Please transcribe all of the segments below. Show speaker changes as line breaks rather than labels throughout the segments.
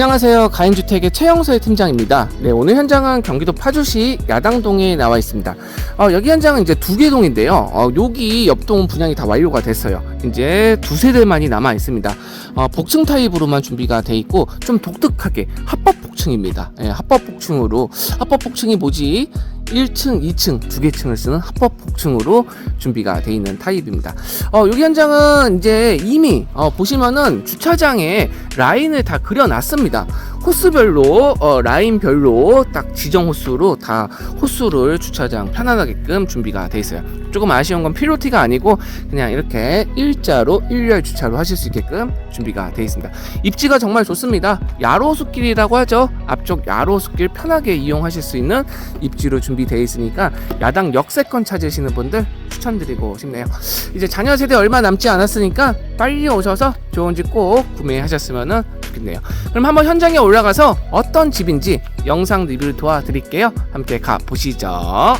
안녕하세요. 가인주택의 최영서의 팀장입니다. 네, 오늘 현장은 경기도 파주시 야당동에 나와 있습니다. 어, 여기 현장은 이제 두 개 동인데요. 어, 여기 옆동은 분양이 다 완료가 됐어요. 이제 두 세대만이 남아 있습니다. 어, 복층 타입으로만 준비가 돼 있고 좀 독특하게 합법 복층입니다. 예, 합법 복층으로 합법 복층이 뭐지? 1층, 2층 두 개 층을 쓰는 합법 복층으로 준비가 돼 있는 타입입니다. 어, 여기 현장은 이제 이미 어, 보시면은 주차장에 라인을 다 그려놨습니다. 호수별로 어, 라인별로 딱 지정 호수로 다 호수를 주차장 편안하게끔 준비가 돼 있어요. 조금 아쉬운 건 피로티가 아니고 그냥 이렇게 일자로 일렬 주차로 하실 수 있게끔 준비가 돼 있습니다. 입지가 정말 좋습니다. 야로수길이라고 하죠. 앞쪽 야로수길 편하게 이용하실 수 있는 입지로 준비되어 있으니까 야당 역세권 찾으시는 분들 추천드리고 싶네요. 이제 자녀 세대 얼마 남지 않았으니까 빨리 오셔서 좋은 집 꼭 구매하셨으면 좋겠네요. 그럼 한번 현장에 올라가서 어떤 집인지 영상 리뷰를 도와드릴게요. 함께 가 보시죠.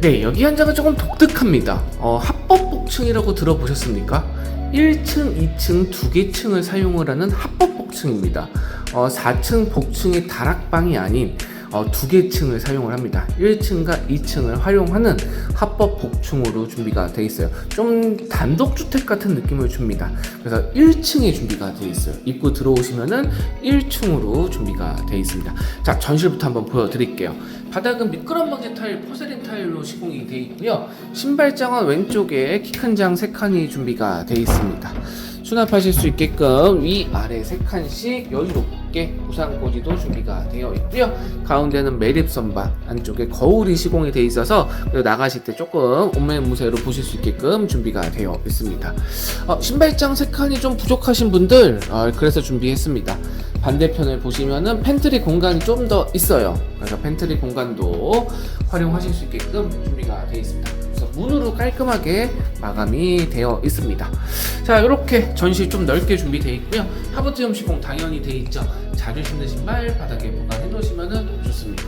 네, 여기 현장은 조금 독특합니다. 어, 합법 복층이라고 들어보셨습니까? 1층, 2층 두 개 층을 사용을 하는 합법 복층입니다. 어, 4층 복층의 다락방이 아닌 어, 두 개 층을 사용을 합니다. 1층과 2층을 활용하는 합법 복층으로 준비가 되어 있어요. 좀 단독주택 같은 느낌을 줍니다. 그래서 1층에 준비가 되어 있어요. 입구 들어오시면은 1층으로 준비가 되어 있습니다. 자, 전실부터 한번 보여드릴게요. 바닥은 미끄럼 방지 타일, 포세린 타일로 시공이 되어 있고요. 신발장은 왼쪽에 키 큰 장 3칸이 준비가 되어 있습니다. 수납하실 수 있게끔 위 아래 세 칸씩 여유롭게 우산꽂이도 준비가 되어 있고요. 가운데는 매립 선반 안쪽에 거울이 시공이 되어 있어서 나가실 때 조금 옷매무새로 보실 수 있게끔 준비가 되어 있습니다. 어, 신발장 세 칸이 좀 부족하신 분들 어, 그래서 준비했습니다. 반대편을 보시면은 팬트리 공간이 좀 더 있어요. 그래서 팬트리 공간도 활용하실 수 있게끔 준비가 되어 있습니다. 문으로 깔끔하게 마감이 되어 있습니다. 자, 이렇게 전실 좀 넓게 준비되어 있고요. 하부트염 시공 당연히 되어 있죠. 자주 신는 신발 바닥에 보관해 놓으시면 좋습니다.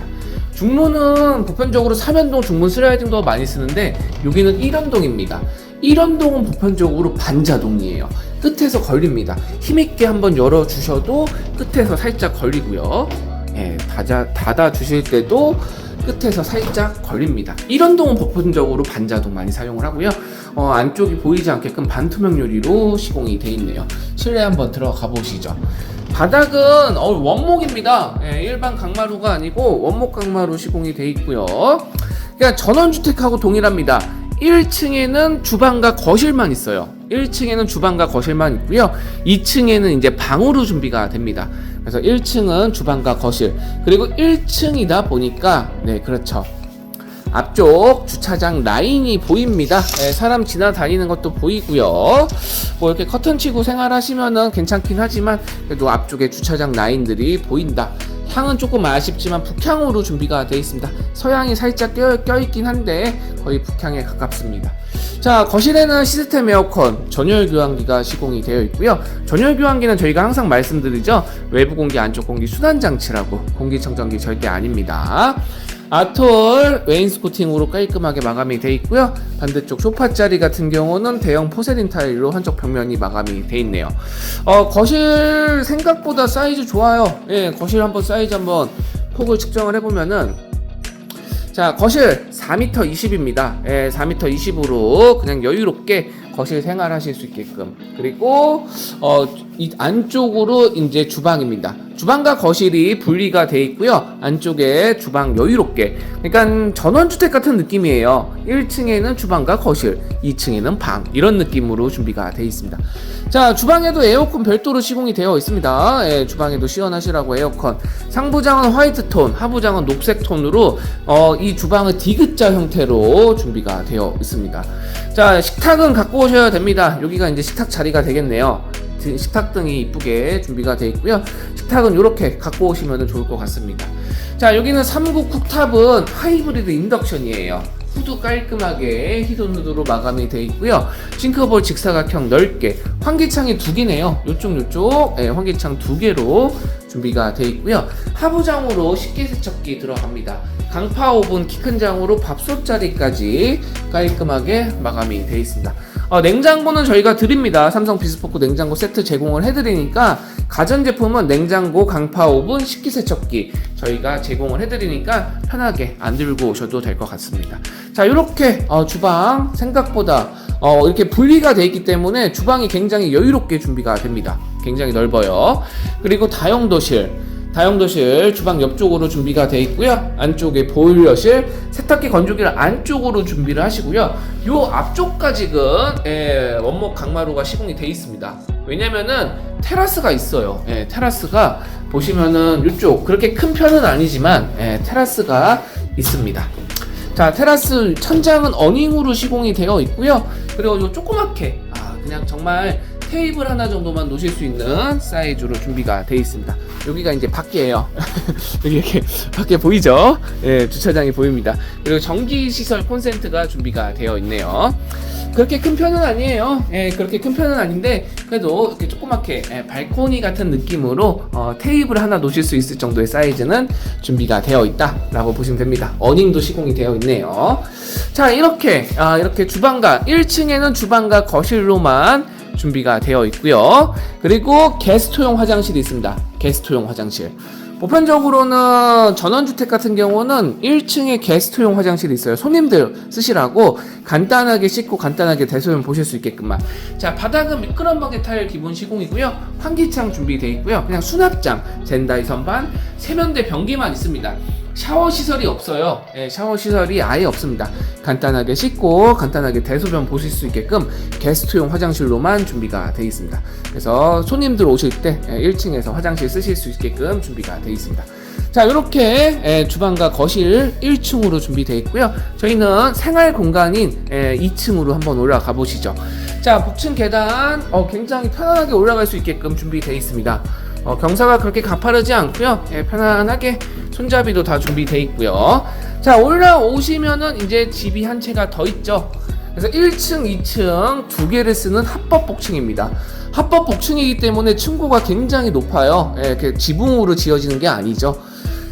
중문은 보편적으로 삼연동 중문 슬라이딩도 많이 쓰는데 여기는 1연동입니다. 1연동은 보편적으로 반자동이에요. 끝에서 걸립니다. 힘있게 한번 열어주셔도 끝에서 살짝 걸리고요. 예, 닫아, 닫아 주실 때도 끝에서 살짝 걸립니다. 이런 동은 보편적으로 반자동 많이 사용을 하고요. 어, 안쪽이 보이지 않게끔 반투명 유리로 시공이 되어 있네요. 실내 한번 들어가 보시죠. 바닥은 어, 원목입니다. 예, 일반 강마루가 아니고 원목 강마루 시공이 되어 있고요. 그냥 전원주택하고 동일합니다. 1층에는 주방과 거실만 있어요. 1층에는 주방과 거실만 있고요. 2층에는 이제 방으로 준비가 됩니다. 그래서 1층은 주방과 거실. 그리고 1층이다 보니까 네, 그렇죠. 앞쪽 주차장 라인이 보입니다. 네, 사람 지나다니는 것도 보이고요. 뭐 이렇게 커튼 치고 생활하시면은 괜찮긴 하지만 그래도 앞쪽에 주차장 라인들이 보인다. 향은 조금 아쉽지만 북향으로 준비가 되어 있습니다. 서향이 살짝 껴, 껴있긴 한데 거의 북향에 가깝습니다. 자 거실에는 시스템 에어컨 전열 교환기가 시공이 되어 있고요. 전열 교환기는 저희가 항상 말씀드리죠. 외부 공기 안쪽 공기 순환 장치라고 공기청정기 절대 아닙니다. 아톨 웨인스코팅으로 깔끔하게 마감이 되어 있고요. 반대쪽 소파 자리 같은 경우는 대형 포세린 타일로 한쪽 벽면이 마감이 되어 있네요. 어, 거실 생각보다 사이즈 좋아요. 예, 거실 한번 사이즈 한번 폭을 측정을 해보면은 자 거실 4m 20입니다. 예, 4m 20으로 그냥 여유롭게 거실 생활하실 수 있게끔 그리고 어, 이 안쪽으로 이제 주방입니다. 주방과 거실이 분리가 돼 있고요. 안쪽에 주방 여유롭게 그러니까 전원주택 같은 느낌이에요. 1층에는 주방과 거실, 2층에는 방 이런 느낌으로 준비가 돼 있습니다. 자 주방에도 에어컨 별도로 시공이 되어 있습니다. 예, 주방에도 시원하시라고 에어컨. 상부장은 화이트 톤, 하부장은 녹색 톤으로 어, 이 주방은 디귿 자 형태로 준비가 되어 있습니다. 자 식탁은 갖고 오셔야 됩니다. 여기가 이제 식탁 자리가 되겠네요. 식탁 등이 이쁘게 준비가 되어 있고요. 식탁은 이렇게 갖고 오시면 좋을 것 같습니다. 자 여기는 3구 쿡탑은 하이브리드 인덕션이에요. 후드 깔끔하게 히든 후드로 마감이 되어 있고요. 싱크볼 직사각형 넓게 환기창이 두 개네요. 요쪽 요쪽 네, 환기창 두 개로 준비가 되어 있고요. 하부장으로 식기세척기 들어갑니다. 강파 오븐 키 큰 장으로 밥솥 자리까지 깔끔하게 마감이 되어 있습니다. 어, 냉장고는 저희가 드립니다. 삼성 비스포크 냉장고 세트 제공을 해드리니까 가전제품은 냉장고, 강파 오븐, 식기세척기 저희가 제공을 해드리니까 편하게 안 들고 오셔도 될 것 같습니다. 자, 이렇게 어, 주방 생각보다 어, 이렇게 분리가 되어 있기 때문에 주방이 굉장히 여유롭게 준비가 됩니다. 굉장히 넓어요. 그리고 다용도실. 다용도실 주방 옆쪽으로 준비가 되어 있고요. 안쪽에 보일러실, 세탁기 건조기를 안쪽으로 준비를 하시고요. 요 앞쪽까지는 예, 원목 강마루가 시공이 되어 있습니다. 왜냐면은 테라스가 있어요. 예, 테라스가 보시면은 이쪽 그렇게 큰 편은 아니지만 예, 테라스가 있습니다. 자 테라스 천장은 어닝으로 시공이 되어 있고요. 그리고 요 조그맣게 아 그냥 정말 테이블 하나 정도만 놓으실 수 있는 사이즈로 준비가 되어 있습니다. 여기가 이제 밖이에요. 여기 이렇게 밖에 보이죠? 예, 주차장이 보입니다. 그리고 전기 시설 콘센트가 준비가 되어 있네요. 그렇게 큰 편은 아니에요. 예, 그렇게 큰 편은 아닌데 그래도 이렇게 조그맣게 예, 발코니 같은 느낌으로 어, 테이블 하나 놓으실 수 있을 정도의 사이즈는 준비가 되어 있다라고 보시면 됩니다. 어닝도 시공이 되어 있네요. 자, 이렇게 아, 이렇게 주방과 1층에는 주방과 거실로만 준비가 되어 있고요. 그리고 게스트용 화장실이 있습니다. 게스트용 화장실. 보편적으로는 전원주택 같은 경우는 1층에 게스트용 화장실이 있어요. 손님들 쓰시라고 간단하게 씻고 간단하게 대소변 보실 수 있게끔만. 자, 바닥은 미끄럼방개 타일 기본 시공이고요. 환기창 준비되어 있고요. 그냥 수납장, 젠다이 선반, 세면대 변기만 있습니다. 샤워 시설이 없어요. 예, 샤워 시설이 아예 없습니다. 간단하게 씻고 간단하게 대소변 보실 수 있게끔 게스트용 화장실로만 준비가 되어 있습니다. 그래서 손님들 오실 때 예, 1층에서 화장실 쓰실 수 있게끔 준비가 되어 있습니다. 자, 이렇게 예, 주방과 거실 1층으로 준비되어 있고요. 저희는 생활 공간인 예, 2층으로 한번 올라가 보시죠. 자, 북층 계단 어, 굉장히 편안하게 올라갈 수 있게끔 준비되어 있습니다. 어, 경사가 그렇게 가파르지 않고요. 예, 편안하게 손잡이도 다 준비되어 있고요. 자, 올라오시면은 이제 집이 한 채가 더 있죠. 그래서 1층, 2층 두 개를 쓰는 합법 복층입니다. 합법 복층이기 때문에 층고가 굉장히 높아요. 예, 이렇게 지붕으로 지어지는 게 아니죠.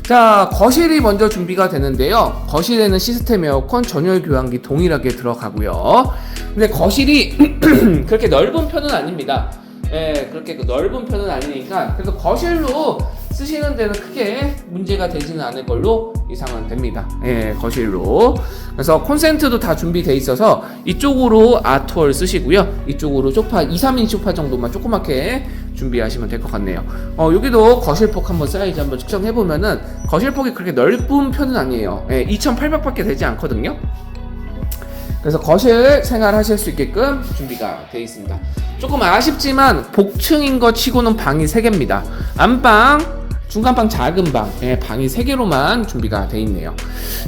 자, 거실이 먼저 준비가 되는데요. 거실에는 시스템 에어컨, 전열 교환기 동일하게 들어가고요. 근데 거실이 그렇게 넓은 편은 아닙니다. 예, 그렇게 그 넓은 편은 아니니까 그래서 거실로 쓰시는 데는 크게 문제가 되지는 않을 걸로 예상은 됩니다. 예, 거실로. 그래서 콘센트도 다 준비돼 있어서 이쪽으로 아트월 쓰시고요. 이쪽으로 소파 2, 3인치 소파 정도만 조그맣게 준비하시면 될 것 같네요. 어, 여기도 거실폭 한번 사이즈 한번 측정해 보면은 거실폭이 그렇게 넓은 편은 아니에요. 예, 2,800밖에 되지 않거든요. 그래서 거실 생활하실 수 있게끔 준비가 되어 있습니다. 조금 아쉽지만 복층인 것 치고는 방이 3개입니다. 안방, 중간방 작은 방, 예, 방이 3개로만 준비가 되어 있네요.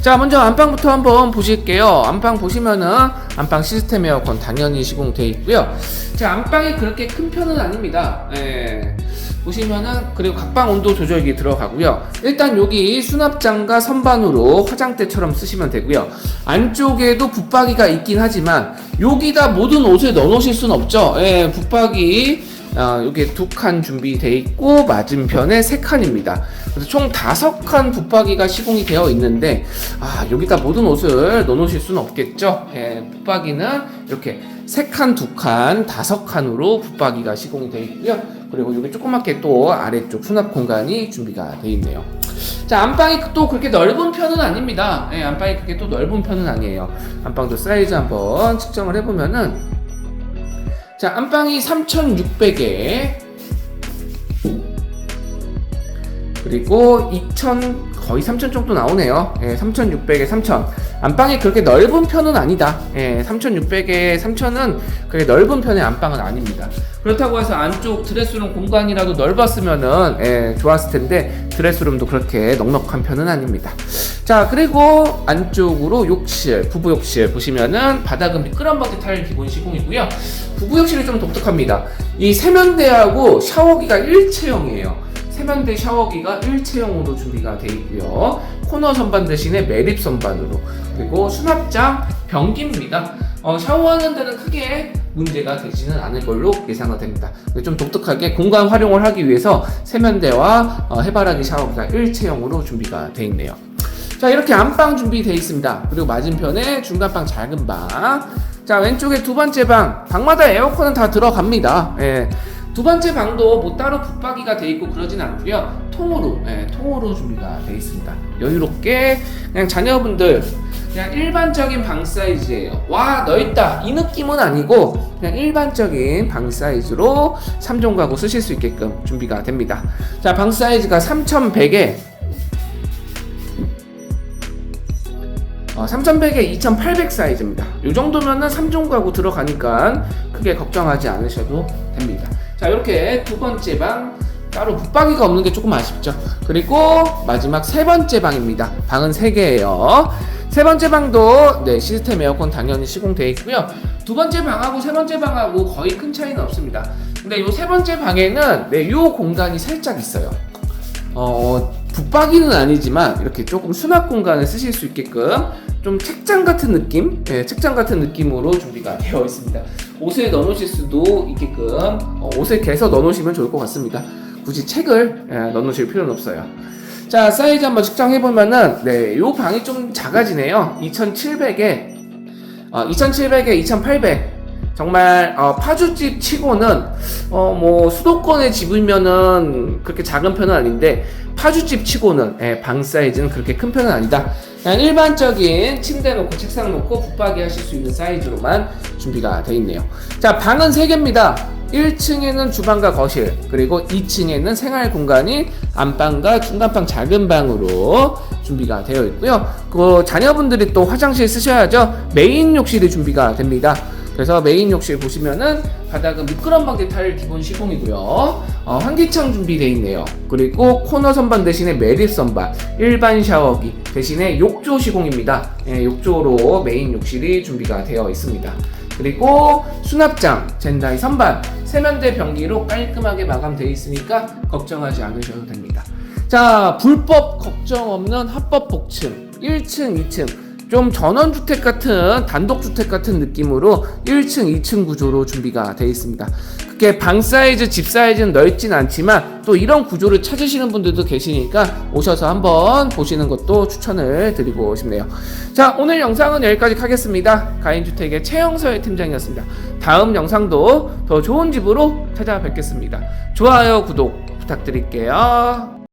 자, 먼저 안방부터 한번 보실게요. 안방 보시면은 안방 시스템 에어컨 당연히 시공되어 있고요. 자, 안방이 그렇게 큰 편은 아닙니다. 예. 보시면은 그리고 각방 온도 조절기 들어가고요. 일단 여기 수납장과 선반으로 화장대처럼 쓰시면 되고요. 안쪽에도 붙박이가 있긴 하지만 여기다 모든 옷을 넣어 놓으실 수는 없죠. 예, 붙박이 어, 여기 두칸 준비되어 있고 맞은편에 세 칸입니다. 그래서 총 다섯 칸 붙박이가 시공이 되어 있는데 아 여기다 모든 옷을 넣어놓으실 수는 없겠죠. 예, 붙박이는 이렇게 세 칸, 두 칸, 다섯 칸으로 붙박이가 시공이 되어 있고요. 그리고 여기 조그맣게 또 아래쪽 수납 공간이 준비가 되어 있네요. 자 안방이 또 그렇게 넓은 편은 아닙니다. 예, 안방이 그렇게 또 넓은 편은 아니에요. 안방도 사이즈 한번 측정을 해보면은 자, 안방이 3,600에 그리고 2,000 거의 3,000 정도 나오네요. 예, 3,600에 3,000. 안방이 그렇게 넓은 편은 아니다. 예, 3,600에 3,000은 그렇게 넓은 편의 안방은 아닙니다. 그렇다고 해서 안쪽 드레스룸 공간이라도 넓었으면은 예, 좋았을 텐데 드레스룸도 그렇게 넉넉한 편은 아닙니다. 자, 그리고 안쪽으로 욕실, 부부 욕실 보시면은 바닥은 미끄럼바지 타일 기본 시공이고요. 부부 욕실이 좀 독특합니다. 이 세면대하고 샤워기가 일체형이에요. 세면대 샤워기가 일체형으로 준비가 되어 있고요. 코너 선반 대신에 매립 선반으로 그리고 수납장 변기입니다. 어, 샤워하는 데는 크게 문제가 되지는 않을 걸로 예상은 됩니다. 좀 독특하게 공간 활용을 하기 위해서 세면대와 어, 해바라기 샤워기가 일체형으로 준비가 되어 있네요. 자 이렇게 안방 준비되어 있습니다. 그리고 맞은편에 중간방 작은 방 자 왼쪽에 두 번째 방 방마다 에어컨은 다 들어갑니다. 예. 두 번째 방도 뭐 따로 붙박이가 돼 있고 그러진 않고요. 통으로 예, 통으로 준비가 돼 있습니다. 여유롭게 그냥 자녀분들 그냥 일반적인 방 사이즈예요. 와 넓다 이 느낌은 아니고 그냥 일반적인 방 사이즈로 3종 가구 쓰실 수 있게끔 준비가 됩니다. 자 방 사이즈가 3,100에 어, 3100에 2800 사이즈입니다. 이 정도면은 3종 가구 들어가니까 크게 걱정하지 않으셔도 됩니다. 자, 이렇게 두 번째 방 따로 붙박이가 없는 게 조금 아쉽죠. 그리고 마지막 세 번째 방입니다. 방은 세 개예요. 세 번째 방도 네, 시스템 에어컨 당연히 시공되어 있고요. 두 번째 방하고 세 번째 방하고 거의 큰 차이는 없습니다. 근데 이 세 번째 방에는 네, 이 공간이 살짝 있어요. 어, 붙박이는 아니지만 이렇게 조금 수납 공간을 쓰실 수 있게끔 좀 책장 같은 느낌, 예, 책장 같은 느낌으로 준비가 되어 있습니다. 옷에 넣어놓으실 수도 있게끔 어, 옷에 개서 넣어놓으시면 좋을 것 같습니다. 굳이 책을 예, 넣어놓으실 필요는 없어요. 자 사이즈 한번 측정해 보면은 네, 요 방이 좀 작아지네요. 2,700에 어, 2,700에 2,800. 정말 어, 파주집 치고는 어, 뭐 수도권의 집이면은 그렇게 작은 편은 아닌데 파주집 치고는 예, 방 사이즈는 그렇게 큰 편은 아니다. 그냥 일반적인 침대 놓고 책상 놓고 붙박이 하실 수 있는 사이즈로만 준비가 되어 있네요. 자 방은 3개입니다. 1층에는 주방과 거실 그리고 2층에는 생활 공간이 안방과 중간방 작은 방으로 준비가 되어 있고요. 그 자녀분들이 또 화장실 쓰셔야죠. 메인 욕실이 준비가 됩니다. 그래서 메인 욕실 보시면은 바닥은 미끄럼 방지 타일 기본 시공이고요. 어, 환기창 준비되어 있네요. 그리고 코너 선반 대신에 매립 선반, 일반 샤워기 대신에 욕조 시공입니다. 예, 욕조로 메인 욕실이 준비가 되어 있습니다. 그리고 수납장, 젠다이 선반, 세면대 변기로 깔끔하게 마감되어 있으니까 걱정하지 않으셔도 됩니다. 자, 불법 걱정 없는 합법 복층 1층, 2층 좀 전원주택 같은 단독주택 같은 느낌으로 1층, 2층 구조로 준비가 되어 있습니다. 그게 방 사이즈, 집 사이즈는 넓진 않지만 또 이런 구조를 찾으시는 분들도 계시니까 오셔서 한번 보시는 것도 추천을 드리고 싶네요. 자, 오늘 영상은 여기까지 하겠습니다. 가인주택의 최영서의 팀장이었습니다. 다음 영상도 더 좋은 집으로 찾아뵙겠습니다. 좋아요, 구독 부탁드릴게요.